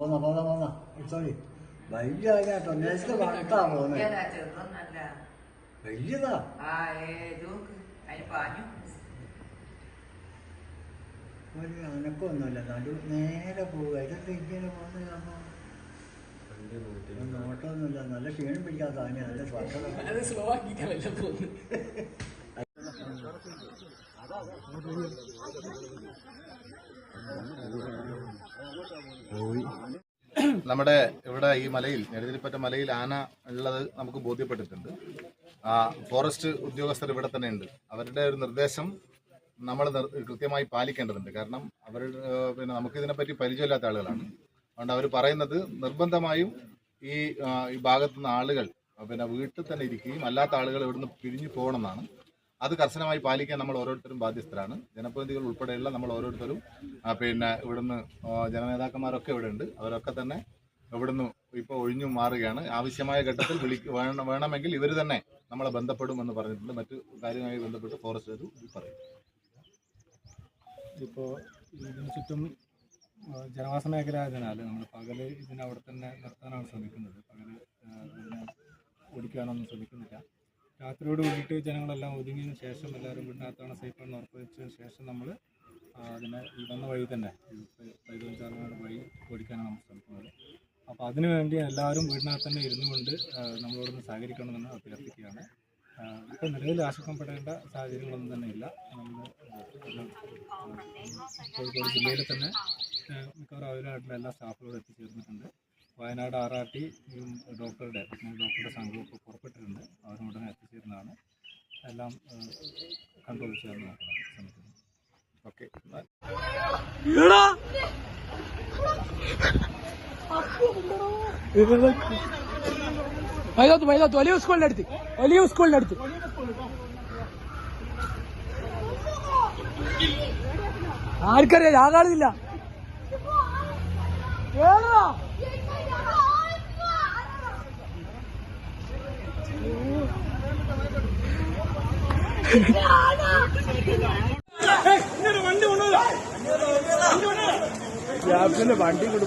പോന്ന പോന്ന പോന്ന സോറി വലിയ വട്ടാ പോന്നെ ഏതാ ചെറുതൊന്നല്ല വലിയതാ. അതിന് ഒരു അനക്കൊന്നുമില്ല നടു നേരെ പോവുക. ഇതൊക്കെ ഇങ്ങനെ പോകുന്ന നോട്ടമൊന്നുമില്ല. നല്ല ക്ഷീണം പിടിക്കാത്ത സാധനം. നല്ല അത് സ്ലോ ആക്കിയിട്ടല്ല പോകുന്നത്. നമ്മുടെ ഇവിടെ ഈ മലയിൽ നെടുതിരിപ്പറ്റ മലയിൽ ആന ഉള്ളത് നമുക്ക് ബോധ്യപ്പെട്ടിട്ടുണ്ട്. ഫോറസ്റ്റ് ഉദ്യോഗസ്ഥർ ഇവിടെ തന്നെ ഉണ്ട്. അവരുടെ ഒരു നിർദ്ദേശം നമ്മൾ കൃത്യമായി പാലിക്കേണ്ടതുണ്ട്. കാരണം അവർ പിന്നെ നമുക്ക് ഇതിനെപ്പറ്റി പരിചയമില്ലാത്ത ആളുകളാണ്. അതുകൊണ്ട് അവർ പറയുന്നത് നിർബന്ധമായും ഈ ഈ ഭാഗത്തുനിന്ന് ആളുകൾ പിന്നെ വീട്ടിൽ തന്നെ ഇരിക്കുകയും അല്ലാത്ത ആളുകൾ ഇവിടുന്ന് പിരിഞ്ഞു പോകണമെന്നാണ്. അത് കർശനമായി പാലിക്കാൻ നമ്മൾ ഓരോരുത്തരും ബാധ്യസ്ഥരാണ്. ജനപ്രതിനിധികൾ ഉൾപ്പെടെയുള്ള നമ്മൾ ഓരോരുത്തരും പിന്നെ ഇവിടുന്ന് ജനനേതാക്കന്മാരൊക്കെ ഇവിടെ ഉണ്ട്. അവരൊക്കെ തന്നെ ഇവിടുന്ന് ഇപ്പോൾ ഒഴിഞ്ഞു മാറുകയാണ്. ആവശ്യമായ ഘട്ടത്തിൽ വിളിക്ക് വേണം വേണമെങ്കിൽ ഇവർ തന്നെ നമ്മളെ ബന്ധപ്പെടും എന്ന് പറഞ്ഞിട്ടുണ്ട്. മറ്റു കാര്യവുമായി ബന്ധപ്പെട്ട് ഫോറസ്റ്റ് പറയും. ഇപ്പോൾ ഇതിന് ചുറ്റും ജനവാസ മേഖല ആയതിനാൽ നമ്മൾ പകൽ ഇതിനെ അവിടെ തന്നെ നിർത്താനാണ് ശ്രമിക്കുന്നത്. പകൽ ആ, ഇതിനെ ഓടിക്കാനൊന്നും ശ്രമിക്കുന്നില്ല. രാത്രിയോട് കൂടിയിട്ട് ജനങ്ങളെല്ലാം ഒതുങ്ങിയതിന് ശേഷം എല്ലാവരും വീടിനകത്താണ് സേഫാണെന്ന് ഉറപ്പുവെച്ചതിന് ശേഷം നമ്മൾ അതിനെ വന്ന വഴി തന്നെ പൈതൽ ചാർനാട് വഴി ഓടിക്കാനാണ് നമ്മൾ അപ്പോൾ അതിനുവേണ്ടി എല്ലാവരും വീടിനകത്ത് തന്നെ ഇരുന്നു കൊണ്ട് ആ, നമ്മളോടൊന്ന് സഹകരിക്കണമെന്ന് അഭ്യർത്ഥിക്കുകയാണ്. ഇപ്പം നിലവിൽ ആശങ്കപ്പെടേണ്ട സാഹചര്യങ്ങളൊന്നും തന്നെ ഇല്ല. നമ്മൾ കോഴിക്കോട് ജില്ലയിൽ തന്നെ മിക്കവാറും അവരായിട്ടുള്ള എല്ലാ സ്റ്റാഫുകളും എത്തിച്ചേർന്നിട്ടുണ്ട്. വയനാട് ആർ ആർ ടി ഡോക്ടറുടെ ഡോക്ടറുടെ സംഘവും ഇപ്പോൾ പുറപ്പെട്ടിട്ടുണ്ട് ഉടനെ എത്തിച്ചേരുന്നതാണ് എല്ലാം കൺട്രോൾ ചെയ്യാൻ നോക്കണം ശ്രമിക്കുന്നത് ഓക്കെ വൈകാത്ത് വൈകാത്ത് വലിയ സ്കൂളിന്റെ അടുത്ത്. വലിയ സ്കൂളിന്റെ അടുത്ത്. ആർക്കറിയാം ആകാളില്ല വണ്ടി കൊണ്ട്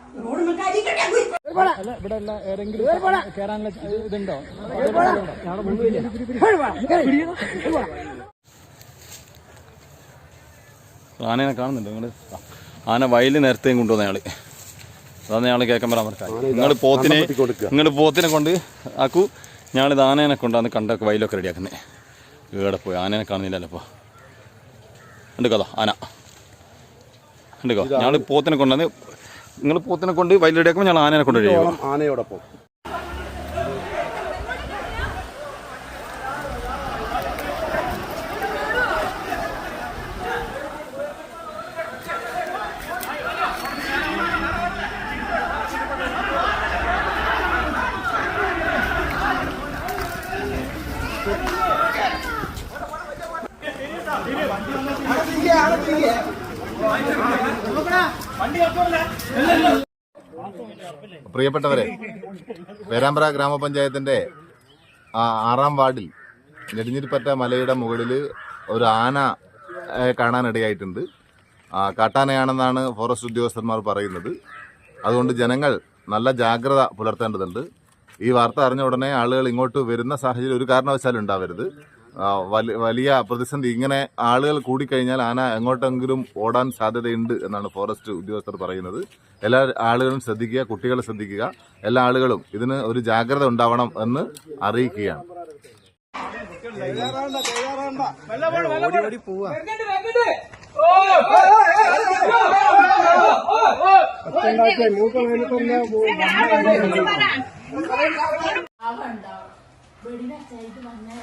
ഇവിടെ ഏതെങ്കിലും ഇതുണ്ടോ ആനേനെ കാണുന്നുണ്ട്? നിങ്ങൾ ആന വയലിൽ നേരത്തെയും കൊണ്ടുവന്ന ആൾ. അതാണ് ഞങ്ങൾ കേൾക്കാൻ പറയാൻ പറഞ്ഞത്. നിങ്ങൾ പോത്തിനെ നിങ്ങൾ പോത്തിനെ കൊണ്ട് ആക്കൂ. ഞങ്ങളിത് ആനേനെ കൊണ്ടാന്ന് കണ്ടൊക്കെ വയലൊക്കെ റെഡിയാക്കുന്നത് ഇവിടെ പോയി. ആനേനെ കാണുന്നില്ലല്ലോ ഇപ്പോൾ ഉണ്ട് കഥ. ആന. ഉണ്ട് കഥ. ഞങ്ങൾ പോത്തിനെ കൊണ്ടാണ് നിങ്ങൾ പോത്തിനെ കൊണ്ട് വയലിടേക്കുമ്പോൾ ഞങ്ങൾ ആനേനെ കൊണ്ട് ആനയോടൊപ്പം. പ്രിയപ്പെട്ടവരെ പേരാമ്പ്ര ഗ്രാമപഞ്ചായത്തിന്റെ ആറാം വാർഡിൽ നെടുഞ്ഞിരിപ്പറ്റ മലയുടെ മുകളിൽ ഒരു ആന കാണാനിടയായിട്ടുണ്ട്. കാട്ടാനയാണെന്നാണ് ഫോറസ്റ്റ് ഉദ്യോഗസ്ഥന്മാർ പറയുന്നത്. അതുകൊണ്ട് ജനങ്ങൾ നല്ല ജാഗ്രത പുലർത്തേണ്ടതുണ്ട്. ഈ വാർത്ത അറിഞ്ഞ ഉടനെ ആളുകൾ ഇങ്ങോട്ട് വരുന്ന സാഹചര്യം ഒരു കാരണവശാലും ഉണ്ടാവരുത്. വലിയ പ്രതിസന്ധി. ഇങ്ങനെ ആളുകൾ കൂടിക്കഴിഞ്ഞാൽ ആന എങ്ങോട്ടെങ്കിലും ഓടാൻ സാധ്യതയുണ്ട് എന്നാണ് ഫോറസ്റ്റ് ഉദ്യോഗസ്ഥർ പറയുന്നത്. എല്ലാ ആളുകളും ശ്രദ്ധിക്കുക കുട്ടികൾ ശ്രദ്ധിക്കുക. എല്ലാ ആളുകളും ഇതിന് ഒരു ജാഗ്രത ഉണ്ടാവണം എന്ന് അറിയിക്കുകയാണ്. വീടിനച്ചായിട്ട് വന്നേ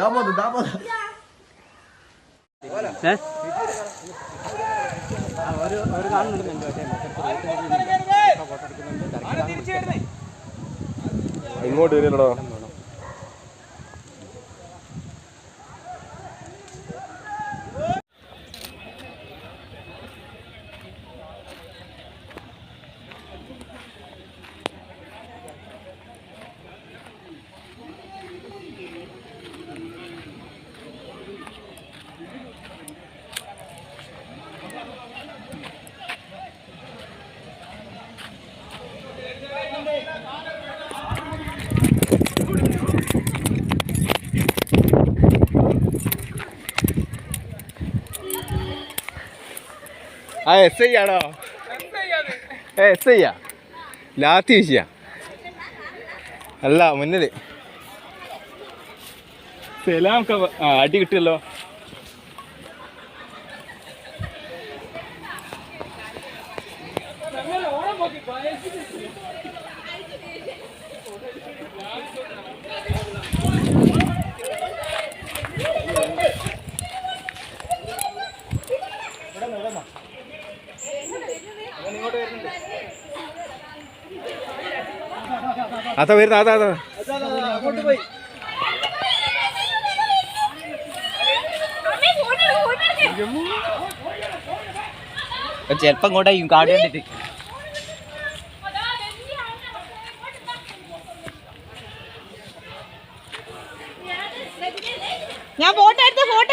ദാമോദ് ദാമോദ് ഇങ്ങോട്ട് വരില്ലടോ. ആ എസ് ഐ ആണോ എസ് ഐ ആ ലാത്തി വിഷയ. അല്ല മുന്നിൽ. സെലാമൊക്കെ ക- കിട്ടുമല്ലോ അടി കിട്ടിയല്ലോ. അതാ വരുന്ന അതാ അതാ. ചെലപ്പം ഇങ്ങോട്ടായിരിക്കും കാട് കണ്ടിട്ട്. ഞാൻ ഫോട്ടോ എടുത്ത് ഫോട്ടോ